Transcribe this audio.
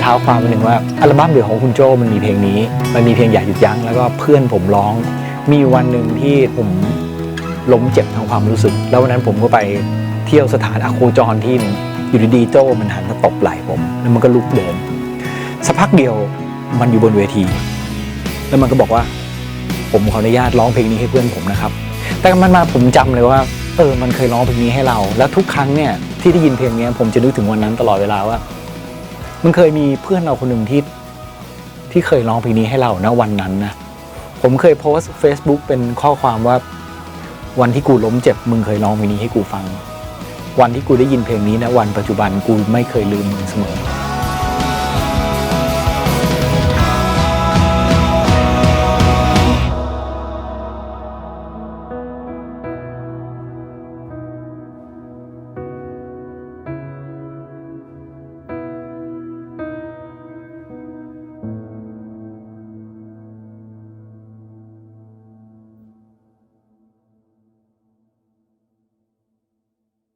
เท้าความหนึ่งว่าอัลบั้มเดี่ยวของคุณโจมันมีเพลงนี้ มันมีเพลงอย่าหยุดยั้งแล้วก็เพื่อนผมร้อง มีวันหนึ่งที่ผมล้มเจ็บทางความรู้สึก แล้ววันนั้นผมก็ไปเที่ยวสถานอะโคจรที่หนึงอยู่ดีๆโจมันหันมาตบไหล่ผม แล้วมันก็ลุกเดินสักพักเดียวมันอยู่บนเวที แล้วมันก็บอกว่า ผมขออนุญาตร้องเพลงนี้ให้เพื่อนผมนะครับ แต่มันมาผมจำเลยว่าเออมันเคยร้องเพลงนี้ให้เรา แล้วทุกครั้งเนี่ยที่ได้ยินเพลงนี้ผมจะนึกถึงวันนั้นตลอดเวลาว่า มันเคยมีเพื่อนเราคนหนึ่งที่ที่เคยร้องเพลงนี้ให้เรานะวันนั้นนะผมเคยโพสต์ Facebook เป็นข้อความว่า วันที่กูล้มเจ็บมึงเคยร้องเพลงนี้ให้กูฟัง วันที่กูได้ยินเพลงนี้นะวันปัจจุบันกูไม่เคยลืมมึงเสมอ